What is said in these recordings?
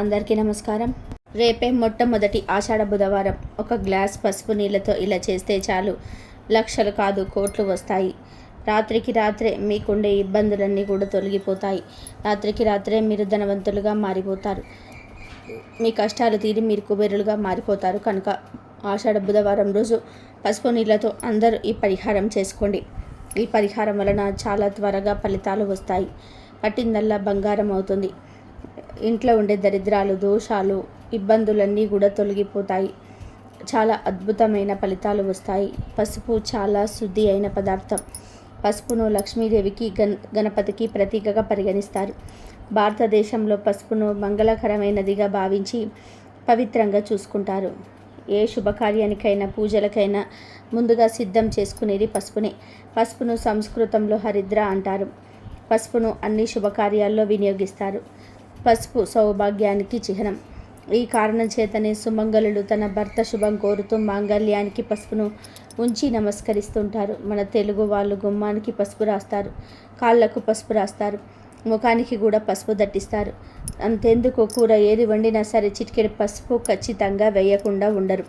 అందరికీ నమస్కారం. రేపే మొట్టమొదటి ఆషాఢ బుధవారం. ఒక గ్లాస్ పసుపు నీళ్ళతో ఇలా చేస్తే చాలు. లక్షలు కాదు కోట్లు వస్తాయి. రాత్రికి రాత్రే మీకుండే ఇబ్బందులన్నీ కూడా తొలగిపోతాయి. రాత్రికి రాత్రే మీరు ధనవంతులుగా మారిపోతారు. మీ కష్టాలు తీరి మీరు కుబేరులుగా మారిపోతారు. కనుక ఆషాఢ బుధవారం రోజు పసుపు నీళ్ళతో అందరూ ఈ పరిహారం చేసుకోండి. ఈ పరిహారం వలన చాలా త్వరగా ఫలితాలు వస్తాయి. పట్టిందల్లా బంగారం అవుతుంది. ఇంట్లో ఉండే దరిద్రాలు దోషాలు ఇబ్బందులన్నీ కూడా తొలగిపోతాయి. చాలా అద్భుతమైన ఫలితాలు వస్తాయి. పసుపు చాలా శుద్ధి అయిన పదార్థం. పసుపును లక్ష్మీదేవికి గణ గణపతికి ప్రతీకగా పరిగణిస్తారు. భారతదేశంలో పసుపును మంగళకరమైనదిగా భావించి పవిత్రంగా చూసుకుంటారు. ఏ శుభకార్యానికైనా పూజలకైనా ముందుగా సిద్ధం చేసుకునేది పసుపునే. పసుపును సంస్కృతంలో హరిద్ర అంటారు. పసుపును అన్ని శుభకార్యాల్లో వినియోగిస్తారు. పసుపు సౌభాగ్యానికి చిహ్నం. ఈ కారణం చేతనే సుమంగళుడు తన భర్త శుభం కోరుతూ మాంగళ్యానికి పసుపును ఉంచి నమస్కరిస్తుంటారు. మన తెలుగు వాళ్ళు గుమ్మానికి పసుపు రాస్తారు. కాళ్ళకు పసుపు రాస్తారు. ముఖానికి కూడా పసుపు దట్టిస్తారు. అంతెందుకు కూర ఏది వండినా సరే చిటికెడు పసుపు ఖచ్చితంగా వేయకుండా ఉండరు.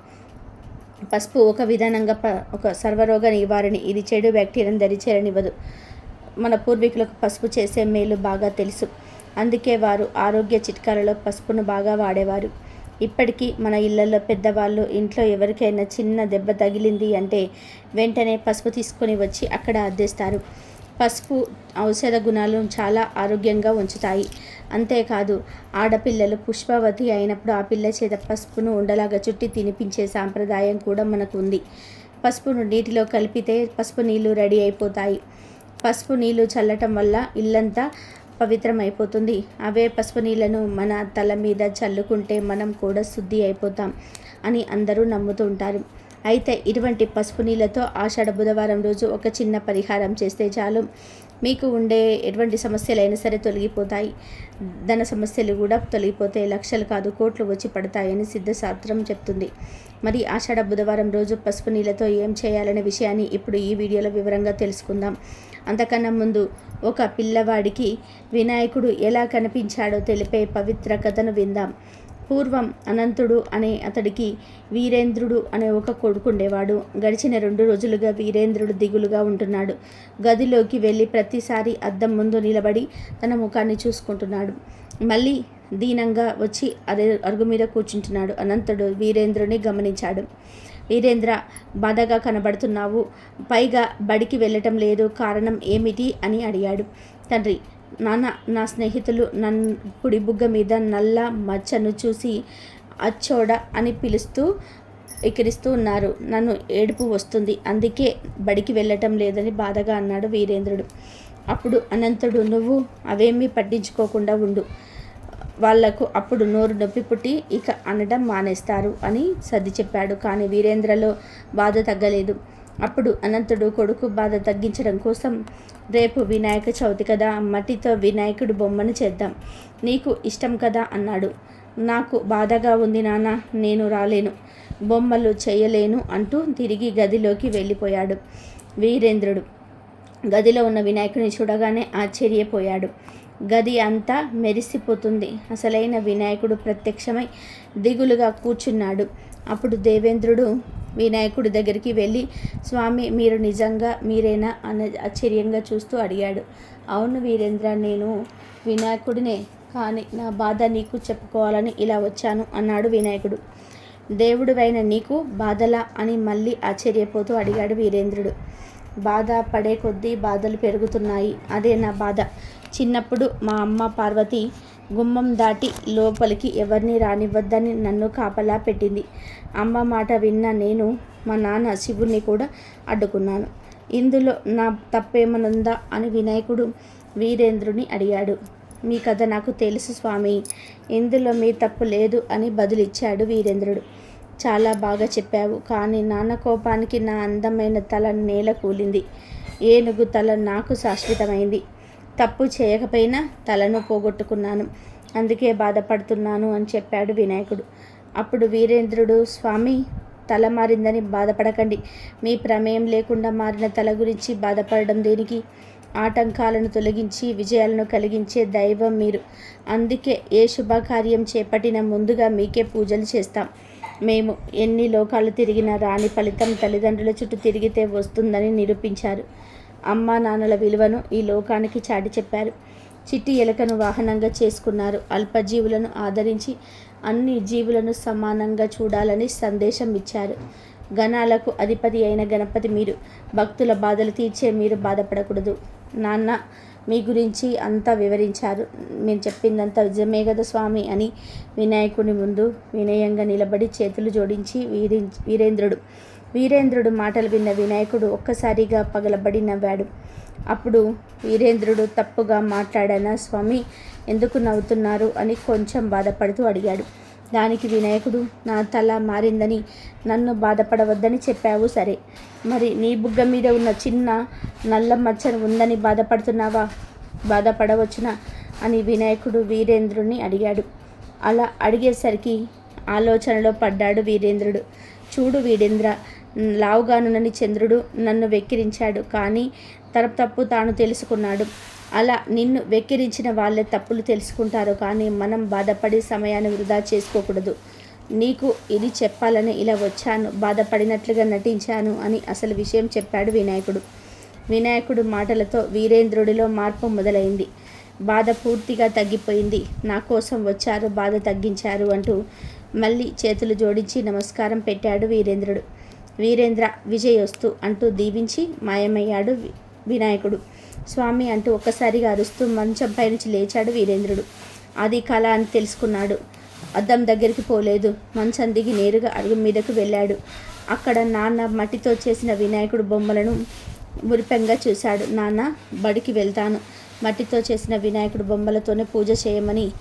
పసుపు ఒక విధానంగా ప ఒక సర్వరోగ నివారణి. ఇది చెడు బ్యాక్టీరియాను దరిచేరనివ్వదు. మన పూర్వీకులకు పసుపు చేసే మేలు బాగా తెలుసు. అందుకే వారు ఆరోగ్య చిట్కాలలో పసుపును బాగా వాడేవారు. ఇప్పటికీ మన ఇళ్ళలో పెద్దవాళ్ళు ఇంట్లో ఎవరికైనా చిన్న దెబ్బ తగిలింది అంటే వెంటనే పసుపు తీసుకొని వచ్చి అక్కడ అద్దేస్తారు. పసుపు ఔషధ గుణాలు చాలా ఆరోగ్యంగా ఉంచుతాయి. అంతేకాదు ఆడపిల్లలు పుష్పవతి అయినప్పుడు ఆ పిల్ల చేత పసుపును ఉండలాగా చుట్టి తినిపించే సాంప్రదాయం కూడా మనకు ఉంది. పసుపును నీటిలో కలిపితే పసుపు నీళ్ళు రెడీ అయిపోతాయి. పసుపు నీళ్ళు చల్లటం వల్ల ఇల్లంతా పవిత్రమైపోతుంది అవే పసుపు నీళ్ళను మన తల మీద చల్లుకుంటే మనం కూడా శుద్ధి అయిపోతాం అని అందరూ నమ్ముతూ ఉంటారు. అయితే ఇటువంటి పసుపు నీళ్ళతో ఆషాఢ బుధవారం రోజు ఒక చిన్న పరిహారం చేస్తే చాలు. మీకు ఉండే ఎటువంటి సమస్యలైనా సరే తొలగిపోతాయి. ధన సమస్యలు కూడా తొలగిపోతే లక్షలు కాదు కోట్లు వచ్చి పడతాయని సిద్ధశాస్త్రం చెప్తుంది. మరి ఆషాఢ బుధవారం రోజు పసుపు నీళ్ళతో ఏం చేయాలనే విషయాన్ని ఇప్పుడు ఈ వీడియోలో వివరంగా తెలుసుకుందాం. అంతకన్నా ముందు ఒక పిల్లవాడికి వినాయకుడు ఎలా కనిపించాడో తెలిపే పవిత్ర కథను విందాం. పూర్వం అనంతుడు అనే అతడికి వీరేంద్రుడు అనే ఒక కొడుకుండేవాడు గడిచిన రెండు రోజులుగా వీరేంద్రుడు దిగులుగా ఉంటున్నాడు. గదిలోకి వెళ్ళి ప్రతిసారి అద్దం ముందు నిలబడి తన ముఖాన్ని చూసుకుంటున్నాడు. మళ్ళీ దీనంగా వచ్చి అదే అరుగు మీద కూర్చుంటున్నాడు. అనంతుడు వీరేంద్రుని గమనించాడు. వీరేంద్ర బాధగా కనబడుతున్నావు. పైగా బడికి వెళ్ళటం లేదు. కారణం ఏమిటి అని అడిగాడు. తండ్రి నాన్న నా స్నేహితులు నన్ను కుడి బుగ్గ మీద నల్ల మచ్చను చూసి అచ్చోడ అని పిలుస్తూ ఎక్కిరిస్తూ ఉన్నారు. నన్ను ఏడుపు వస్తుంది. అందుకే బడికి వెళ్ళటం లేదని బాధగా అన్నాడు వీరేంద్రుడు. అప్పుడు అనంతుడు నువ్వు అవేమీ పట్టించుకోకుండా ఉండు. వాళ్ళకు అప్పుడు నోరు నొప్పి పుట్టి ఇక అనడం మానేస్తారు అని సర్ది చెప్పాడు. కానీ వీరేంద్రలో బాధ తగ్గలేదు. అప్పుడు అనంతుడు కొడుకు బాధ తగ్గించడం కోసం రేపు వినాయక చవితి కదా మట్టితో వినాయకుడు బొమ్మను చేద్దాం. నీకు ఇష్టం కదా అన్నాడు. నాకు బాధగా ఉంది నాన్న నేను రాలేను. బొమ్మలు చేయలేను అంటూ తిరిగి గదిలోకి వెళ్ళిపోయాడు వీరేంద్రుడు. గదిలో ఉన్న వినాయకుడిని చూడగానే ఆశ్చర్యపోయాడు. గది అంతా మెరిసిపోతుంది. అసలైన వినాయకుడు ప్రత్యక్షమై దిగులుగా కూర్చున్నాడు. అప్పుడు దేవేంద్రుడు వినాయకుడి దగ్గరికి వెళ్ళి స్వామి మీరు నిజంగా మీరేనా? అని ఆశ్చర్యంగా చూస్తూ అడిగాడు. అవును వీరేంద్ర నేను వినాయకుడినే కానీ నా బాధ నీకు చెప్పుకోవాలని ఇలా వచ్చాను అన్నాడు వినాయకుడు. దేవుడివైన నీకు బాధలా? అని మళ్ళీ ఆశ్చర్యపోతూ అడిగాడు వీరేంద్రుడు. బాధ పడే కొద్దీ బాధలు పెరుగుతున్నాయి. అదే నా బాధ. చిన్నప్పుడు మా అమ్మ పార్వతి గుమ్మం దాటి లోపలికి ఎవరిని రానివ్వద్దని నన్ను కాపలా పెట్టింది. అమ్మ మాట విన్న నేను మా నాన్న శివుణ్ణి కూడా అడ్డుకున్నాను. ఇందులో నా తప్పేమనుందా అని వినాయకుడు వీరేంద్రుని అడిగాడు. మీ కథ నాకు తెలుసు స్వామి. ఇందులో మీ తప్పు లేదు అని బదులిచ్చాడు వీరేంద్రుడు. చాలా బాగా చెప్పావు కానీ నాన్న కోపానికి నా అందమైన తల నేల కూలింది. ఏనుగు తల నాకు శాశ్వతమైంది. తప్పు చేయకపోయినా తలను పోగొట్టుకున్నాను. అందుకే బాధపడుతున్నాను అని చెప్పాడు వినాయకుడు. అప్పుడు వీరేంద్రుడు స్వామి తల మారిందని బాధపడకండి. మీ ప్రమేయం లేకుండా మారిన తల గురించి బాధపడడం దేనికి? ఆటంకాలను తొలగించి విజయాలను కలిగించే దైవం మీరు. అందుకే ఏ శుభకార్యం చేపట్టిన ముందుగా మీకే పూజలు చేస్తాం. మేము ఎన్ని లోకాలు తిరిగినా రాని ఫలితం తల్లిదండ్రుల చుట్టూ తిరిగితే వస్తుందని నిరూపించారు. అమ్మా నాన్నల విలువను ఈ లోకానికి చాటి చెప్పారు. చిట్టి ఎలకను వాహనంగా చేసుకున్నారు. అల్పజీవులను ఆదరించి అన్ని జీవులను సమానంగా చూడాలని సందేశం ఇచ్చారు. గణాలకు అధిపతి అయిన గణపతి మీరు. భక్తుల బాధలు తీర్చే మీరు బాధపడకూడదు. నాన్న మీ గురించి అంతా వివరించారు. మీరు చెప్పిందంతా నిజమే కదా స్వామి అని వినాయకుని ముందు వినయంగా నిలబడి చేతులు జోడించి వీరి వీరేంద్రుడు వీరేంద్రుడు మాటలు విన్న వినాయకుడు ఒక్కసారిగా పగలబడి నవ్వాడు అప్పుడు వీరేంద్రుడు తప్పుగా మాట్లాడానా స్వామి? ఎందుకు నవ్వుతున్నారు? అని కొంచెం బాధపడుతూ అడిగాడు. దానికి వినాయకుడు నా తల మారిందని నన్ను బాధపడవద్దని చెప్పావు సరే. మరి నీ బుగ్గ మీద ఉన్న చిన్న నల్ల మచ్చను ఉందని బాధపడుతున్నావా? బాధపడవచ్చునా? అని వినాయకుడు వీరేంద్రుడిని అడిగాడు. అలా అడిగేసరికి ఆలోచనలో పడ్డాడు వీరేంద్రుడు. చూడు వీరేంద్ర లావుగానునని చంద్రుడు నన్ను వెక్కిరించాడు కానీ తన తప్పు తాను తెలుసుకున్నాడు. అలా నిన్ను వెక్కిరించిన వాళ్ళే తప్పులు తెలుసుకుంటారు కానీ మనం బాధపడే సమయాన్ని వృధా చేసుకోకూడదు. నీకు ఇది చెప్పాలని ఇలా వచ్చాను బాధపడినట్లుగా నటించాను అని అసలు విషయం చెప్పాడు వినాయకుడు. వినాయకుడు మాటలతో వీరేంద్రుడిలో మార్పు మొదలైంది. బాధ పూర్తిగా తగ్గిపోయింది. నా కోసం వచ్చారు బాధ తగ్గించారు అంటూ మళ్ళీ చేతులు జోడించి నమస్కారం పెట్టాడు వీరేంద్రుడు. వీరేంద్ర విజయోస్తు అంటూ దీవించి మాయమయ్యాడు వినాయకుడు. స్వామి అంటూ ఒక్కసారిగా అరుస్తూ మంచం పైనుంచి లేచాడు వీరేంద్రుడు. అది కళ అని తెలుసుకున్నాడు. అద్దం దగ్గరికి పోలేదు. మంచం దిగి నేరుగా అడుగు మీదకు వెళ్ళాడు. అక్కడ నాన్న మట్టితో చేసిన వినాయకుడు బొమ్మలను మురిపెంగా చూశాడు. నాన్న బడికి వెళ్తాను. మట్టితో చేసిన వినాయకుడు బొమ్మలతోనే పూజ చేయమని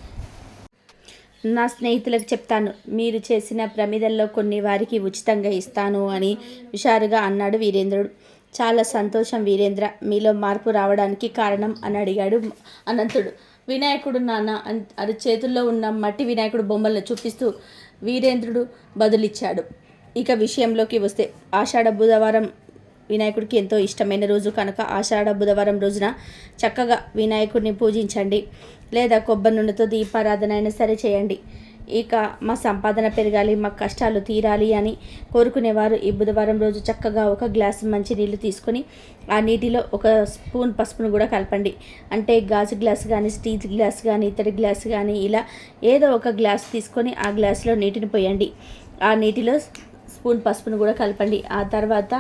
నా స్నేహితులకు చెప్తాను మీరు చేసిన ప్రమిదల్లో కొన్ని వారికి ఉచితంగా ఇస్తాను అని హుషారుగా అన్నాడు వీరేంద్రుడు. చాలా సంతోషం వీరేంద్ర మీలో మార్పు రావడానికి కారణం అని అడిగాడు అనంతుడు. వినాయకుడు నాన్న అది చేతుల్లో ఉన్న మట్టి వినాయకుడు బొమ్మలను చూపిస్తూ వీరేంద్రుడు బదులిచ్చాడు. ఇక విషయంలోకి వస్తే ఆషాఢ బుధవారం వినాయకుడికి ఎంతో ఇష్టమైన రోజు కనుక ఆషాఢ బుధవారం రోజున చక్కగా వినాయకుడిని పూజించండి. లేదా కొబ్బరి నూనెతో దీపారాధన అయినా సరే చేయండి. ఇక మా సంపాదన పెరగాలి మా కష్టాలు తీరాలి అని కోరుకునేవారు ఈ బుధవారం రోజు చక్కగా ఒక గ్లాసు మంచి నీళ్ళు తీసుకొని ఆ నీటిలో ఒక స్పూన్ పసుపును కూడా కలపండి. అంటే గాజు గ్లాస్ కానీ స్టీల్ గ్లాస్ కానీ ఇతడి గ్లాస్ కానీ ఇలా ఏదో ఒక గ్లాస్ తీసుకొని ఆ గ్లాసులో నీటిని పోయండి. ఆ నీటిలో స్పూన్ పసుపును కూడా కలపండి. ఆ తర్వాత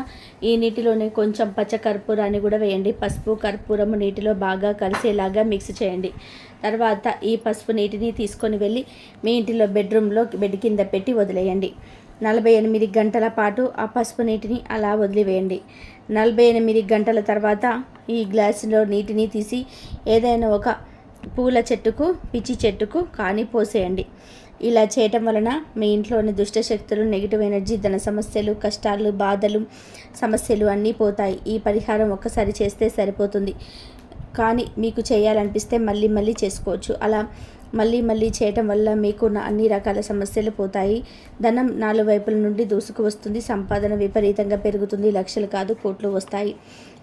ఈ నీటిలోనే కొంచెం పచ్చ కర్పూరాన్ని కూడా వేయండి. పసుపు కర్పూరము నీటిలో బాగా కలిసేలాగా మిక్స్ చేయండి. తర్వాత ఈ పసుపు నీటిని తీసుకొని వెళ్ళి మీ ఇంటిలో బెడ్రూమ్లో బెడ్ కింద పెట్టి వదిలేయండి. నలభై ఎనిమిది గంటల పాటు ఆ పసుపు నీటిని అలా వదిలివేయండి. నలభై ఎనిమిది గంటల తర్వాత ఈ గ్లాసులో నీటిని తీసి ఏదైనా ఒక పూల చెట్టుకు పిచ్చి చెట్టుకు కానీ పోసేయండి. ఇలా చేయటం వలన మీ ఇంట్లోని దుష్ట శక్తులు నెగిటివ్ ఎనర్జీ ధన సమస్యలు కష్టాలు బాధలు సమస్యలు అన్నీ పోతాయి. ఈ పరిహారం ఒక్కసారి చేస్తే సరిపోతుంది. కానీ మీకు చేయాలనిపిస్తే మళ్ళీ మళ్ళీ చేసుకోవచ్చు. అలా మళ్ళీ మళ్ళీ చేయటం వల్ల మీకున్న అన్ని రకాల సమస్యలు పోతాయి. ధనం నాలుగు వైపుల నుండి దూసుకు వస్తుంది. సంపాదన విపరీతంగా పెరుగుతుంది. లక్షలు కాదు కోట్లు వస్తాయి.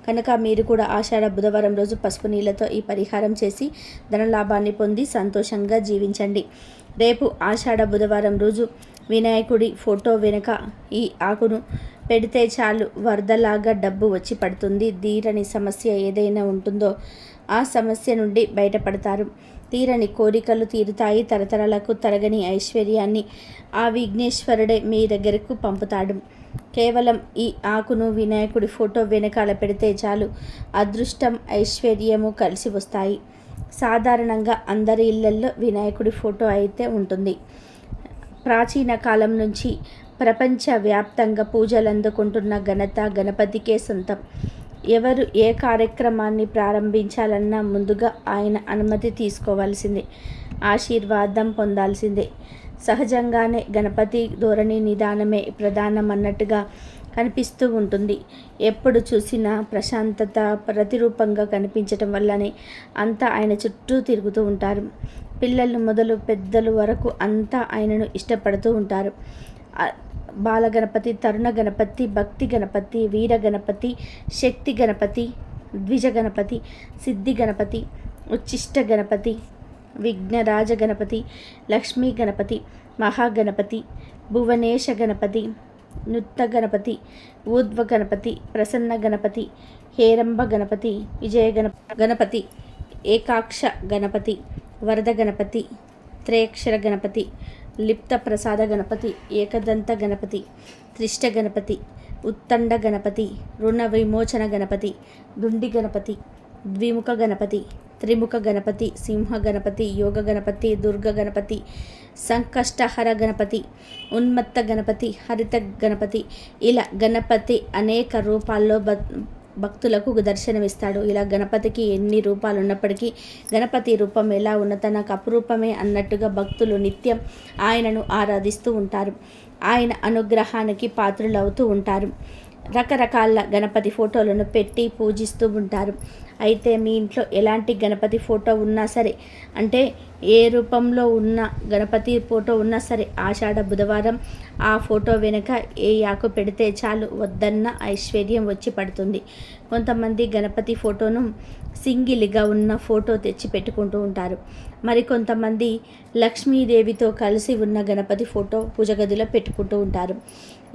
కనుక మీరు కూడా ఆషాఢ బుధవారం రోజు పసుపు నీళ్ళతో ఈ పరిహారం చేసి ధనలాభాన్ని పొంది సంతోషంగా జీవించండి. రేపు ఆషాఢ బుధవారం రోజు వినాయకుడి ఫోటో వెనుక ఈ ఆకును పెడితే చాలు వరదలాగా డబ్బు వచ్చి పడుతుంది. తీరని సమస్య ఏదైనా ఉంటుందో ఆ సమస్య నుండి బయటపడతారు. తీరని కోరికలు తీరుతాయి. తరతరాలకు తరగని ఐశ్వర్యాన్ని ఆ విఘ్నేశ్వరుడే మీ దగ్గరకు పంపుతాడు. కేవలం ఈ ఆకును వినాయకుడి ఫోటో వెనకాల పెడితే చాలు. అదృష్టం ఐశ్వర్యము కలిసి వస్తాయి. సాధారణంగా అందరి ఇళ్ళల్లో వినాయకుడి ఫోటో అయితే ఉంటుంది. ప్రాచీన కాలం నుంచి ప్రపంచవ్యాప్తంగా పూజలు అందుకుంటున్న ఘనత గణపతికే సొంతం. ఎవరు ఏ కార్యక్రమాన్ని ప్రారంభించాలన్నా ముందుగా ఆయన అనుమతి తీసుకోవాల్సిందే. ఆశీర్వాదం పొందాల్సిందే. సహజంగానే గణపతి ధోరణి నిదానమే ప్రధానమన్నట్టుగా కనిపిస్తూ ఉంటుంది. ఎప్పుడు చూసినా ప్రశాంతత ప్రతిరూపంగా కనిపించటం వల్లనే అంతా ఆయన చుట్టూ తిరుగుతూ ఉంటారు. పిల్లలు మొదలు పెద్దలు వరకు అంతా ఆయనను ఇష్టపడుతూ ఉంటారు. బాల గణపతి తరుణ గణపతి భక్తి గణపతి వీర గణపతి శక్తి గణపతి ద్విజ గణపతి సిద్ధి గణపతి ఉచ్చిష్ట గణపతి విఘ్నరాజ గణపతి లక్ష్మీ గణపతి మహాగణపతి భువనేశ గణపతి నృత్త గణపతి ఊర్ధ్వ గణపతి ప్రసన్న గణపతి హేరంబ గణపతి విజయ గణ గణపతి ఏకాక్ష గణపతి వరద గణపతి త్రేక్షర గణపతి లిప్త ప్రసాద గణపతి ఏకదంత గణపతి త్రిష్ట గణపతి ఉత్తండ గణపతి రుణ విమోచన గణపతి దుండి గణపతి. ద్విముఖ గణపతి త్రిముఖ గణపతి సింహ గణపతి యోగ గణపతి దుర్గ గణపతి సంకష్టహర గణపతి ఉన్మత్త గణపతి హరిత గణపతి ఇలా గణపతి అనేక రూపాల్లో బ భక్తులకు దర్శనమిస్తాడు. ఇలా గణపతికి ఎన్ని రూపాలు ఉన్నప్పటికీ గణపతి రూపం ఎలా ఉన్న తనకు అపురూపమే అన్నట్టుగా భక్తులు నిత్యం ఆయనను ఆరాధిస్తూ ఉంటారు. ఆయన అనుగ్రహానికి పాత్రులవుతూ ఉంటారు. రకరకాల గణపతి ఫోటోలను పెట్టి పూజిస్తూ ఉంటారు. అయితే మీ ఇంట్లో ఎలాంటి గణపతి ఫోటో ఉన్నా సరే అంటే ఏ రూపంలో ఉన్న గణపతి ఫోటో ఉన్నా సరే ఆషాఢ బుధవారం ఆ ఫోటో వెనుక ఏ యాకు పెడితే చాలు వద్దన్న ఐశ్వర్యం వచ్చి పడుతుంది. కొంతమంది గణపతి ఫోటోను సింగిల్గా ఉన్న ఫోటో తెచ్చి పెట్టుకుంటూ ఉంటారు. మరికొంతమంది లక్ష్మీదేవితో కలిసి ఉన్న గణపతి ఫోటో పూజ గదిలో పెట్టుకుంటూ ఉంటారు.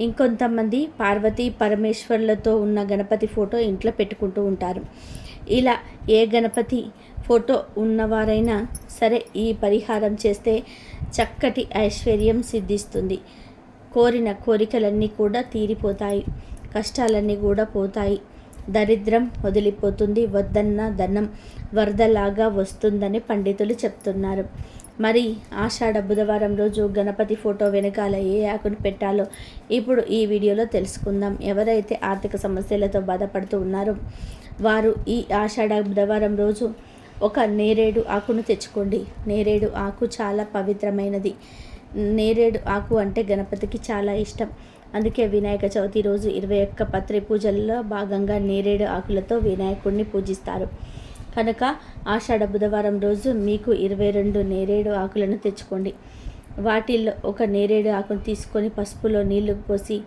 ఇంకొంతమంది పార్వతీ పరమేశ్వర్లతో ఉన్న గణపతి ఫోటో ఇంట్లో పెట్టుకుంటూ ఉంటారు. ఇలా ఏ గణపతి ఫోటో ఉన్నవారైనా సరే ఈ పరిహారం చేస్తే చక్కటి ఐశ్వర్యం సిద్ధిస్తుంది. కోరిన కోరికలన్నీ కూడా తీరిపోతాయి. కష్టాలన్నీ కూడా పోతాయి. దరిద్రం వదిలిపోతుంది. వద్దన్న ధనం వరదలాగా వస్తుందని పండితులు చెప్తున్నారు. మరి ఆషాఢ బుధవారం రోజు గణపతి ఫోటో వెనకాల ఏ ఆకును పెట్టాలో ఇప్పుడు ఈ వీడియోలో తెలుసుకుందాం. ఎవరైతే ఆర్థిక సమస్యలతో బాధపడుతూ ఉన్నారో వారు ఈ ఆషాఢ బుధవారం రోజు ఒక నేరేడు ఆకును తెచ్చుకోండి. నేరేడు ఆకు చాలా పవిత్రమైనది. నేరేడు ఆకు అంటే గణపతికి చాలా ఇష్టం. అందుకే వినాయక చవితి రోజు ఇరవై ఒక్క పత్రి పూజల్లో భాగంగా నేరేడు ఆకులతో వినాయకుడిని పూజిస్తారు. కనుక ఆషాఢ బుధవారం రోజు మీకు ఇరవై రెండు నేరేడు ఆకులను తెచ్చుకోండి. వాటిల్లో ఒక నేరేడు ఆకును తీసుకొని పసుపులో నీళ్ళు పోసి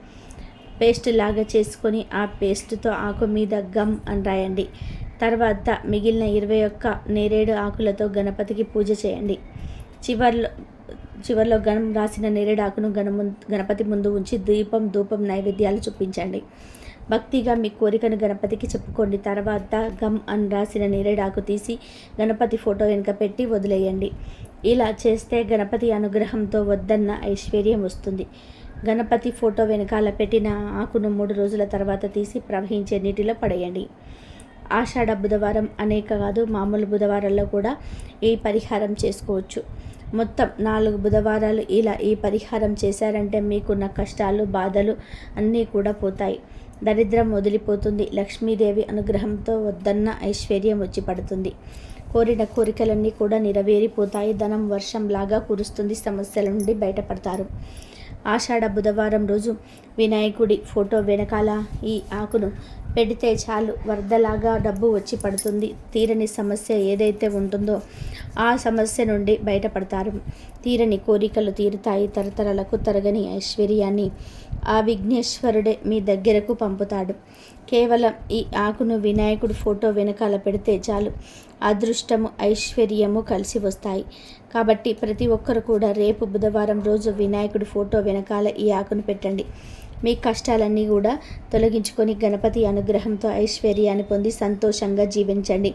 పేస్ట్ లాగా చేసుకొని ఆ పేస్ట్తో ఆకు మీద గమ్ అని రాయండి. తర్వాత మిగిలిన ఇరవై ఒక్క నేరేడు ఆకులతో గణపతికి పూజ చేయండి. చివర్లో చివరిలో గణం రాసిన నేరేడు ఆకును గణము గణపతి ముందు ఉంచి దీపం ధూపం నైవేద్యాలు చూపించండి. భక్తిగా మీ కోరికను గణపతికి చెప్పుకోండి. తర్వాత గమ్ అని రాసిన నేరేడాకు తీసి గణపతి ఫోటో వెనుక పెట్టి వదిలేయండి. ఇలా చేస్తే గణపతి అనుగ్రహంతో వద్దన్న ఐశ్వర్యం వస్తుంది. గణపతి ఫోటో వెనకాల పెట్టిన ఆకును మూడు రోజుల తర్వాత తీసి ప్రవహించే నీటిలో పడేయండి. ఆషాఢ బుధవారం అనేక కాదు మామూలు బుధవారాల్లో కూడా ఈ పరిహారం చేసుకోవచ్చు. మొత్తం నాలుగు బుధవారాలు ఇలా ఈ పరిహారం చేశారంటే మీకున్న కష్టాలు బాధలు అన్నీ కూడా పోతాయి. దరిద్రం వదిలిపోతుంది. లక్ష్మీదేవి అనుగ్రహంతో వద్దన్న ఐశ్వర్యం వచ్చి పడుతుంది. కోరిన కోరికలన్నీ కూడా నెరవేరిపోతాయి. ధనం వర్షంలాగా కురుస్తుంది. సమస్యల నుండి బయటపడతారు. ఆషాఢ బుధవారం రోజు వినాయకుడి ఫోటో వెనకాల ఈ ఆకును పెడితే చాలు వరదలాగా డబ్బు వచ్చి పడుతుంది. తీరని సమస్య ఏదైతే ఉంటుందో ఆ సమస్య నుండి బయటపడతారు. తీరని కోరికలు తీరుతాయి తరతరాలకు తరగని ఐశ్వర్యాన్ని ఆ విఘ్నేశ్వరుడే మీ దగ్గరకు పంపుతాడు. కేవలం ఈ ఆకును వినాయకుడు ఫోటో వెనకాల పెడితే చాలు. అదృష్టము ఐశ్వర్యము కలిసి వస్తాయి. కాబట్టి ప్రతి ఒక్కరు కూడా రేపు బుధవారం రోజు వినాయకుడి ఫోటో వెనకాల ఈ ఆకును పెట్టండి. మీ కష్టాలన్నీ కూడా తొలగించుకొని గణపతి అనుగ్రహంతో ఐశ్వర్యాన్ని పొంది సంతోషంగా జీవించండి.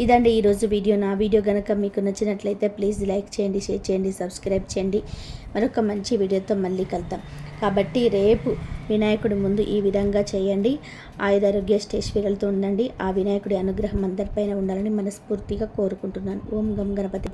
ఇదండి ఈరోజు వీడియో. నా వీడియో కనుక మీకు నచ్చినట్లయితే ప్లీజ్ లైక్ చేయండి షేర్ చేయండి సబ్స్క్రైబ్ చేయండి. మరొక మంచి వీడియోతో మళ్ళీ కలుద్దాం. కాబట్టి రేపు వినాయకుడి ముందు ఈ విధంగా చేయండి. ఆయుధారోగ్య స్టేశ్వరులతో ఉండండి. ఆ వినాయకుడి అనుగ్రహం అందరిపైన ఉండాలని మనస్ఫూర్తిగా కోరుకుంటున్నాను. ఓం గం గణపతి